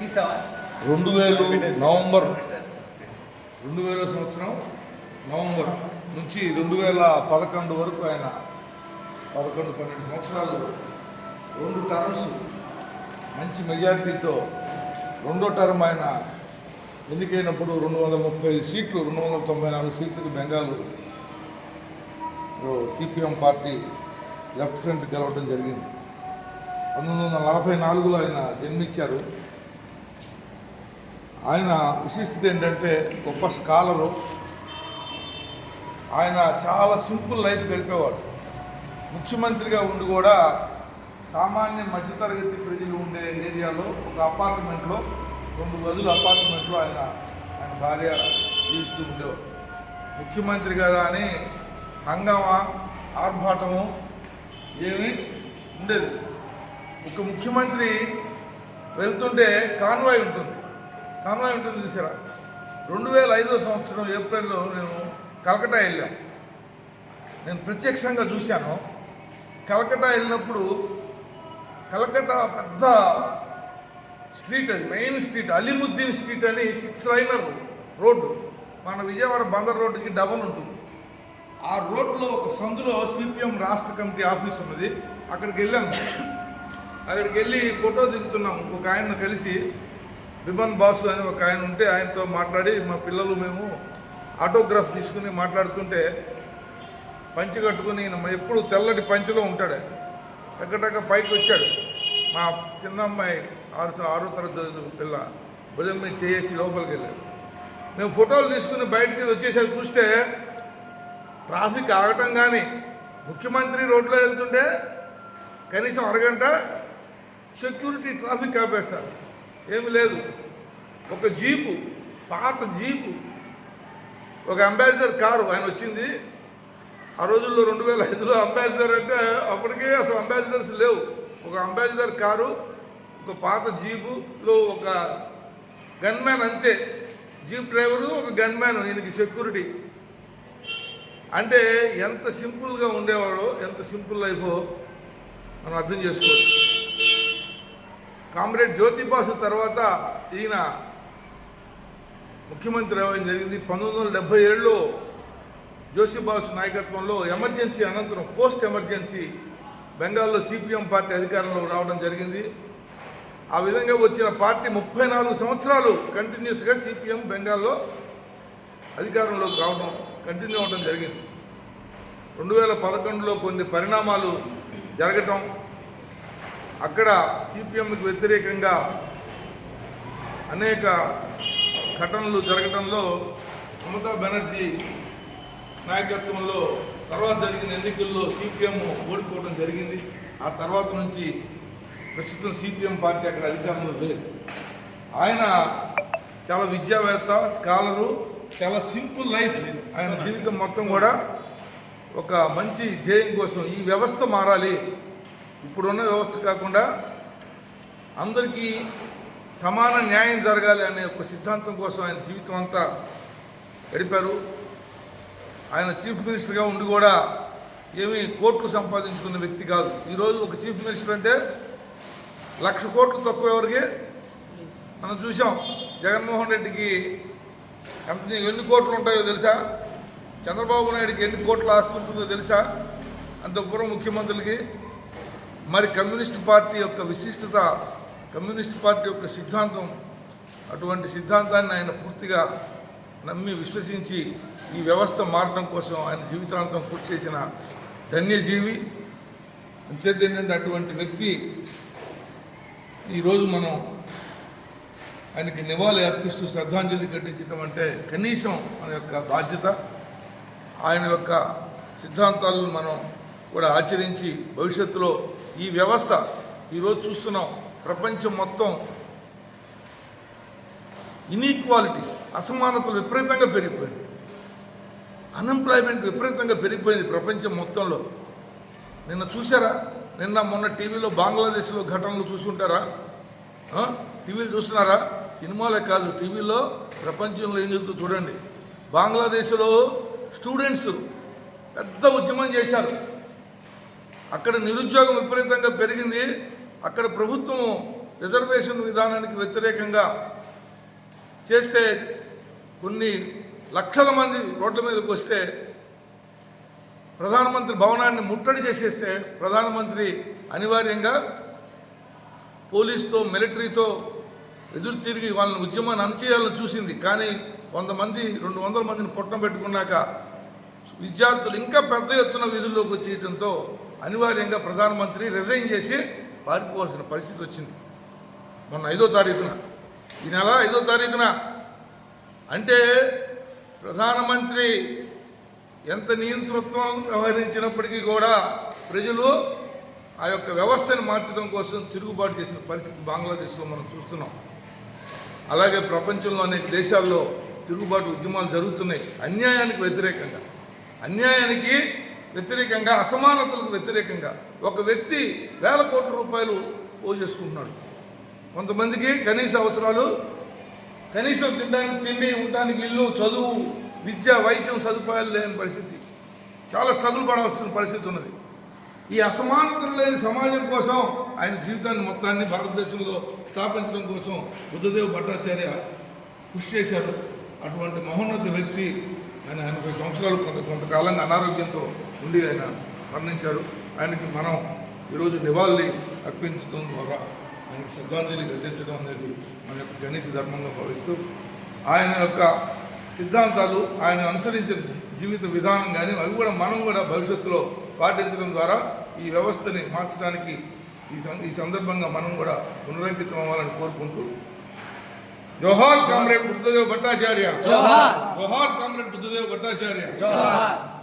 రెండు వేలు నవంబర్. రెండు వేల సంవత్సరం నవంబర్ నుంచి రెండు వేల పదకొండు వరకు ఆయన పదకొండు పన్నెండు సంవత్సరాలు రెండు టర్మ్స్ మంచి మెజారిటీతో రెండో టర్మ్ ఆయన ఎన్నికైనప్పుడు రెండు వందల ముప్పై సీట్లు రెండు వందల తొంభై నాలుగు సీట్లకు Bengal C P M party left front గెలవడం జరిగింది. పంతొమ్మిది వందల నలభై నాలుగులో ఆయన జన్మించారు. ఆయన విశిష్టత ఏంటంటే గొప్ప స్కాలరు. ఆయన చాలా సింపుల్ లైఫ్ గడిపేవాడు. ముఖ్యమంత్రిగా ఉండి కూడా సామాన్య మధ్యతరగతి ప్రజలు ఉండే ఏరియాలో ఒక అపార్ట్మెంట్లో రెండు గదుల అపార్ట్మెంట్లో ఆయన ఆయన భార్య జీవిస్తూ ఉండేవాడు. ముఖ్యమంత్రి కదా అని హంగామా ఆర్భాటము ఏమి ఉండేది. ఒక ముఖ్యమంత్రి వెళ్తుంటే కాన్వాయ్ ఉంటుంది. కాన్వాయ్ ఉంటుంది చూసారా. రెండు వేల ఐదో సంవత్సరం ఏప్రిల్లో నేను కలకటా వెళ్ళాం. నేను ప్రత్యక్షంగా చూశాను. కలకటా వెళ్ళినప్పుడు కలకటా పెద్ద స్ట్రీట్ అది మెయిన్ స్ట్రీట్ అలీముద్దీన్ స్ట్రీట్ అని సిక్స్ లైనర్ రోడ్డు. మన విజయవాడ బందర్ రోడ్డుకి డబల్ ఉంటుంది. ఆ రోడ్లో ఒక సందులో సిపిఎం రాష్ట్ర కమిటీ ఆఫీస్ ఉన్నది. అక్కడికి వెళ్ళాము అక్కడికి వెళ్ళి ఫోటో దిగుతున్నాం. ఒక ఆయన కలిసి విమన్ బాసు అని ఒక ఆయన ఉంటే ఆయనతో మాట్లాడి మా పిల్లలు మేము ఆటోగ్రాఫ్ తీసుకుని మాట్లాడుతుంటే పంచి కట్టుకుని మా ఎప్పుడు తెల్లటి పంచిలో ఉంటాడు. ఆయన. పైకి వచ్చాడు. మా చిన్న అమ్మాయి ఆరు ఆరో తరగతి పిల్ల భుజం మీద చేసి లోపలికి వెళ్ళాడు. మేము ఫోటోలు తీసుకుని బయటికి వచ్చేసరికి చూస్తే ట్రాఫిక్ ఆగటం కానీ ముఖ్యమంత్రి రోడ్లో వెళ్తుంటే కనీసం అరగంట సెక్యూరిటీ ట్రాఫిక్ ఆపేస్తారు. ఏమి లేదు. ఒక జీపు పాత జీపు. ఒక అంబాసిడర్ కారు ఆయన వచ్చింది. ఆ రోజుల్లో రెండు వేల ఐదులో అంబాసిడర్ అంటే అప్పటికే అసలు అంబాసిడర్స్ లేవు. ఒక అంబాసిడర్ కారు ఒక పాత జీపులో ఒక గన్మ్యాన్ అంతే. జీప్ డ్రైవరు ఒక గన్మ్యాన్ ఈయనకి సెక్యూరిటీ. అంటే ఎంత సింపుల్గా ఉండేవాడో ఎంత సింపుల్ లైఫో మనం అర్థం చేసుకోవచ్చు. కామ్రేడ్ జ్యోతిబాసు తర్వాత ఈయన ముఖ్యమంత్రి అవ్వడం జరిగింది. పంతొమ్మిది వందల డెబ్బై ఏడులో జోషిబాసు నాయకత్వంలో ఎమర్జెన్సీ అనంతరం పోస్ట్ ఎమర్జెన్సీ బెంగాల్లో సిపిఎం పార్టీ అధికారంలో రావడం జరిగింది. ఆ విధంగా వచ్చిన పార్టీ ముప్పై నాలుగు సంవత్సరాలు కంటిన్యూస్గా సిపిఎం బెంగాల్లో అధికారంలోకి రావడం కంటిన్యూ అవడం జరిగింది. రెండు వేల పదకొండులో కొన్ని పరిణామాలు జరగటం అక్కడ సిపిఎంకి వ్యతిరేకంగా అనేక ఘటనలు జరగటంలో మమతా బెనర్జీ నాయకత్వంలో తర్వాత జరిగిన ఎన్నికల్లో సిపిఎం ఓడిపోవడం జరిగింది. ఆ తర్వాత నుంచి ప్రస్తుతం సిపిఎం పార్టీ అక్కడ అధికారంలో లేదు. ఆయన చాలా విద్యావేత్త స్కాలరు చాలా సింపుల్ లైఫ్ ఆయన జీవితం మొత్తం కూడా ఒక మంచి ధ్యేయం కోసం ఈ వ్యవస్థ మారాలి. ఇప్పుడున్న వ్యవస్థ కాకుండా అందరికీ సమాన న్యాయం జరగాలి అనే ఒక సిద్ధాంతం కోసం ఆయన జీవితం అంతా గడిపారు. ఆయన చీఫ్ మినిస్టర్గా ఉండి కూడా ఏమీ కోట్లు సంపాదించుకున్న వ్యక్తి కాదు. ఈరోజు ఒక చీఫ్ మినిస్టర్ అంటే లక్ష కోట్లు తక్కువ ఎవరికి? మనం చూసాం జగన్మోహన్ రెడ్డికి ఎంత ఎన్ని కోట్లు ఉంటాయో తెలుసా? చంద్రబాబు నాయుడికి ఎన్ని కోట్లు ఆస్తి ఉంటుందో తెలుసా? అంత ముఖ్యమంత్రులకి మరి కమ్యూనిస్ట్ పార్టీ యొక్క విశిష్టత కమ్యూనిస్ట్ పార్టీ యొక్క సిద్ధాంతం అటువంటి సిద్ధాంతాన్ని ఆయన పూర్తిగా నమ్మి విశ్వసించి ఈ వ్యవస్థ మారడం కోసం ఆయన జీవితాంతం పూర్తి చేసిన ధన్యజీవి. అంచేత ఏంటంటే అటువంటి వ్యక్తి ఈరోజు మనం ఆయనకి నివాళి అర్పిస్తూ శ్రద్ధాంజలి ఘటించడం అంటే కనీసం మన యొక్క బాధ్యత. ఆయన యొక్క సిద్ధాంతాలను మనం కూడా ఆచరించి భవిష్యత్తులో ఈ వ్యవస్థ ఈరోజు చూస్తున్నాం. ప్రపంచం మొత్తం ఇన్ఈక్వాలిటీస్ అసమానతలు విపరీతంగా పెరిగిపోయింది అన్ఎంప్లాయ్మెంట్ విపరీతంగా పెరిగిపోయింది ప్రపంచం మొత్తంలో. నిన్న చూసారా నిన్న మొన్న టీవీలో బంగ్లాదేశ్లో ఘటనలు చూసుంటారా? టీవీలు చూస్తున్నారా? సినిమాలే కాదు టీవీలో ప్రపంచంలో ఏం జరుగుతుందో చూడండి. బంగ్లాదేశ్లో స్టూడెంట్స్ పెద్ద ఉద్యమం చేశారు. అక్కడ నిరుద్యోగం విపరీతంగా పెరిగింది. అక్కడ ప్రభుత్వం రిజర్వేషన్ విధానానికి వ్యతిరేకంగా చేస్తే కొన్ని లక్షల మంది రోడ్ల మీదకి వస్తే ప్రధానమంత్రి భవనాన్ని ముట్టడి చేసేస్తే ప్రధానమంత్రి అనివార్యంగా పోలీస్తో మిలిటరీతో ఎదురు తిరిగి వాళ్ళని ఉద్యమాన్ని అణచేయాలని చూసింది. కానీ వంద మంది రెండు వందల మందిని పొట్టం పెట్టుకున్నాక విద్యార్థులు ఇంకా పెద్ద ఎత్తున విధుల్లోకి వచ్చేయడంతో అనివార్యంగా ప్రధానమంత్రి రిజైన్ చేసి పారిపోవాల్సిన పరిస్థితి వచ్చింది. మొన్న ఐదో తారీఖున. ఈ నెల ఐదో తారీఖున. అంటే ప్రధానమంత్రి ఎంత నియంతృత్వం వ్యవహరించినప్పటికీ కూడా ప్రజలు ఆ యొక్క వ్యవస్థను మార్చడం కోసం తిరుగుబాటు చేసిన పరిస్థితి బంగ్లాదేశ్లో మనం చూస్తున్నాం. అలాగే ప్రపంచంలో అనేక దేశాల్లో తిరుగుబాటు ఉద్యమాలు జరుగుతున్నాయి. అన్యాయానికి వ్యతిరేకంగా. అన్యాయానికి వ్యతిరేకంగా అసమానతలకు వ్యతిరేకంగా ఒక వ్యక్తి వేల కోట్ల రూపాయలు పోజేసుకుంటున్నాడు కొంతమందికి కనీస అవసరాలు కనీసం తినడానికి తిండి ఉండడానికి ఇల్లు చదువు విద్య వైద్యం సదుపాయాలు లేని పరిస్థితి. చాలా స్ట్రగుల్ పడాల్సిన పరిస్థితి ఉన్నది. ఈ అసమానతలు లేని సమాజం కోసం ఆయన జీవితాన్ని మొత్తాన్ని భారతదేశంలో స్థాపించడం కోసం బుద్ధదేవ్ భట్టాచార్య కృషి చేశారు. అటువంటి మహోన్నత వ్యక్తి ఆయన ఎనభై సంవత్సరాలు కొంత కొంతకాలంగా అనారోగ్యంతో ఉండి ఆయన మరణించారు. ఆయనకి మనం ఈరోజు నివాళి అర్పించడం ద్వారా ఆయనకి శ్రద్ధాంజలి ఘటించడం అనేది మన యొక్క కనీస ధర్మంగా భావిస్తూ ఆయన యొక్క సిద్ధాంతాలు ఆయన అనుసరించిన జీవిత విధానం కానీ అవి కూడా మనం కూడా భవిష్యత్తులో పాటించడం ద్వారా ఈ వ్యవస్థని మార్చడానికి ఈ ఈ సందర్భంగా మనం కూడా పునరంకితం అవ్వాలని కోరుకుంటూ జోహార్ కామ్రేడ్ బుద్ధదేవ్ భట్టాచార్య. జోహార్. జోహార్ కామ్రేడ్ బుద్ధదేవ్ భట్టాచార్య. జోహార్.